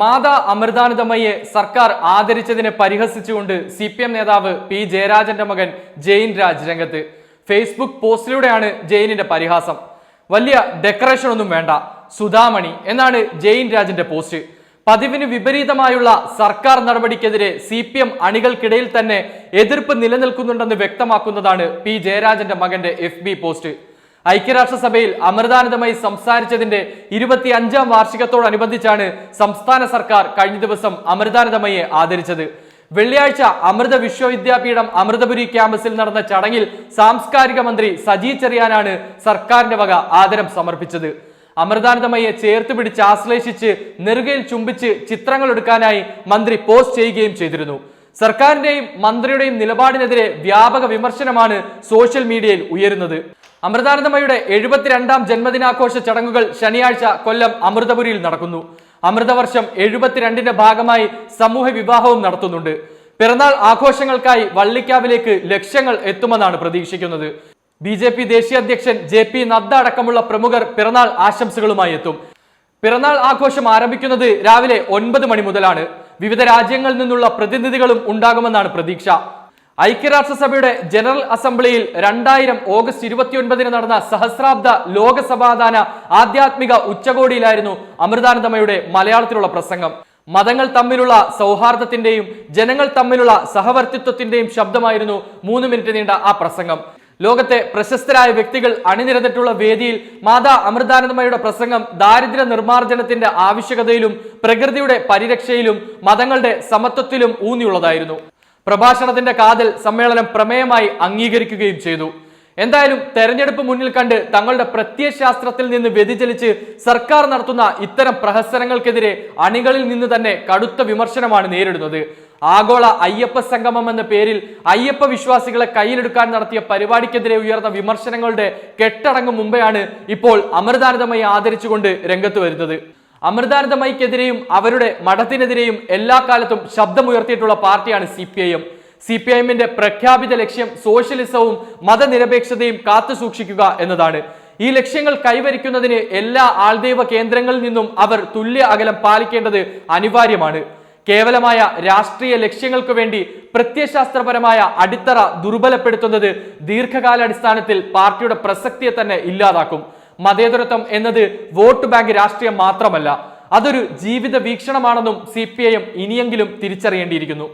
മാതാ അമൃതാനന്ദമയെ സർക്കാർ ആദരിച്ചതിനെ പരിഹസിച്ചുകൊണ്ട് സി പി എം നേതാവ് പി ജയരാജന്റെ മകൻ ജെയിൻ രാജ് രംഗത്ത്. ഫേസ്ബുക്ക് പോസ്റ്റിലൂടെയാണ് ജെയിനിന്റെ പരിഹാസം. വലിയ ഡെക്കറേഷൻ ഒന്നും വേണ്ട സുധാമണി എന്നാണ് ജെയിൻ രാജിന്റെ പോസ്റ്റ്. പതിവിന് വിപരീതമായുള്ള സർക്കാർ നടപടിക്കെതിരെ സി പി എം അണികൾക്കിടയിൽ തന്നെ എതിർപ്പ് നിലനിൽക്കുന്നുണ്ടെന്ന് വ്യക്തമാക്കുന്നതാണ് പി ജയരാജന്റെ മകന്റെ എഫ് പോസ്റ്റ്. ഐക്യരാഷ്ട്രസഭയിൽ അമൃതാനന്ദമായി സംസാരിച്ചതിന്റെ ഇരുപത്തി അഞ്ചാം വാർഷികത്തോടനുബന്ധിച്ചാണ് സംസ്ഥാന സർക്കാർ കഴിഞ്ഞ ദിവസം അമൃതാനന്ദമയെ ആദരിച്ചത്. വെള്ളിയാഴ്ച അമൃത വിശ്വവിദ്യാപീഠം അമൃതപുരി ക്യാമ്പസിൽ നടന്ന ചടങ്ങിൽ സാംസ്കാരിക മന്ത്രി സജി ചെറിയാനാണ് സർക്കാരിന്റെ വക ആദരം സമർപ്പിച്ചത്. അമൃതാനന്ദമയെ ചേർത്ത് പിടിച്ച് ആശ്ലേഷിച്ച് നെറുകയിൽ ചുംബിച്ച് ചിത്രങ്ങൾ എടുക്കാനായി മന്ത്രി പോസ്റ്റ് ചെയ്യുകയും ചെയ്തിരുന്നു. സർക്കാരിന്റെയും മന്ത്രിയുടെയും നിലപാടിനെതിരെ വ്യാപക വിമർശനമാണ് സോഷ്യൽ മീഡിയയിൽ ഉയരുന്നത്. അമൃതാനന്ദമയുടെ എഴുപത്തിരണ്ടാം ജന്മദിനാഘോഷ ചടങ്ങുകൾ ശനിയാഴ്ച കൊല്ലം അമൃതപുരിയിൽ നടക്കുന്നു. അമൃതവർഷം എഴുപത്തിരണ്ടിന്റെ ഭാഗമായി സമൂഹ വിവാഹവും നടത്തുന്നുണ്ട്. പിറന്നാൾ ആഘോഷങ്ങൾക്കായി വള്ളിക്കാവിലേക്ക് ലക്ഷങ്ങൾ എത്തുമെന്നാണ് പ്രതീക്ഷിക്കുന്നത്. ബി ജെ പി ദേശീയ അധ്യക്ഷൻ ജെ പി നദ്ദ അടക്കമുള്ള പ്രമുഖർ പിറന്നാൾ ആശംസകളുമായി എത്തും. പിറന്നാൾ ആഘോഷം ആരംഭിക്കുന്നത് രാവിലെ ഒൻപത് മണി മുതലാണ്. വിവിധ രാജ്യങ്ങളിൽ നിന്നുള്ള പ്രതിനിധികളും ഉണ്ടാകുമെന്നാണ് പ്രതീക്ഷ. ഐക്യരാഷ്ട്രസഭയുടെ ജനറൽ അസംബ്ലിയിൽ രണ്ടായിരം ഓഗസ്റ്റ് ഇരുപത്തിയൊൻപതിന് നടന്ന സഹസ്രാബ്ദ ലോകസഭാദാന ആധ്യാത്മിക ഉച്ചകോടിയിലായിരുന്നു അമൃതാനന്ദമയുടെ മലയാളത്തിലുള്ള പ്രസംഗം. മതങ്ങൾ തമ്മിലുള്ള സൗഹാർദ്ദത്തിന്റെയും ജനങ്ങൾ തമ്മിലുള്ള സഹവർത്തിത്വത്തിന്റെയും ശബ്ദമായിരുന്നു മൂന്ന് മിനിറ്റ് നീണ്ട ആ പ്രസംഗം. ലോകത്തെ പ്രശസ്തരായ വ്യക്തികൾ അണിനിരന്നിട്ടുള്ള വേദിയിൽ മാതാ അമൃതാനന്ദമയുടെ പ്രസംഗം ദാരിദ്ര്യ നിർമ്മാർജനത്തിന്റെ ആവശ്യകതയിലും പ്രകൃതിയുടെ പരിരക്ഷയിലും മതങ്ങളുടെ സമത്വത്തിലും ഊന്നിയുള്ളതായിരുന്നു. പ്രഭാഷണത്തിന്റെ കാതൽ സമ്മേളനം പ്രമേയമായി അംഗീകരിക്കുകയും ചെയ്തു. എന്തായാലും തെരഞ്ഞെടുപ്പ് മുന്നിൽ കണ്ട് തങ്ങളുടെ പ്രത്യയശാസ്ത്രത്തിൽ നിന്ന് വ്യതിചലിച്ച് സർക്കാർ നടത്തുന്ന ഇത്തരം പ്രഹസനങ്ങൾക്കെതിരെ അണികളിൽ നിന്ന് തന്നെ കടുത്ത വിമർശനമാണ് നേരിടുന്നത്. ആഗോള അയ്യപ്പ സംഗമം എന്ന പേരിൽ അയ്യപ്പ വിശ്വാസികളെ കയ്യിലെടുക്കാൻ നടത്തിയ പരിപാടിക്കെതിരെ ഉയർന്ന വിമർശനങ്ങളുടെ കെട്ടടങ്ങും മുമ്പെയാണ് ഇപ്പോൾ അമൃതാനന്ദമയെ ആദരിച്ചുകൊണ്ട് രംഗത്ത് വരുന്നത്. അമൃതാനന്ദമയ്ക്കെതിരെയും അവരുടെ മഠത്തിനെതിരെയും എല്ലാ കാലത്തും ശബ്ദമുയർത്തിയിട്ടുള്ള പാർട്ടിയാണ് C P I M. C P I എമ്മിന്റെ പ്രഖ്യാപിത ലക്ഷ്യം സോഷ്യലിസവും മതനിരപേക്ഷതയും കാത്തുസൂക്ഷിക്കുക എന്നതാണ്. ഈ ലക്ഷ്യങ്ങൾ കൈവരിക്കുന്നതിന് എല്ലാ ആൾദൈവ കേന്ദ്രങ്ങളിൽ നിന്നും അവർ തുല്യ അകലം പാലിക്കേണ്ടത് അനിവാര്യമാണ്. കേവലമായ രാഷ്ട്രീയ ലക്ഷ്യങ്ങൾക്ക് വേണ്ടി പ്രത്യശാസ്ത്രപരമായ അടിത്തറ ദുർബലപ്പെടുത്തുന്നത് ദീർഘകാലാടിസ്ഥാനത്തിൽ പാർട്ടിയുടെ പ്രസക്തിയെ തന്നെ ഇല്ലാതാക്കും. മതേതരത്വം എന്നത് വോട്ട് ബാങ്ക് രാഷ്ട്രീയം മാത്രമല്ല അതൊരു ജീവിത വീക്ഷണമാണെന്നും സി ഇനിയെങ്കിലും തിരിച്ചറിയേണ്ടിയിരിക്കുന്നു.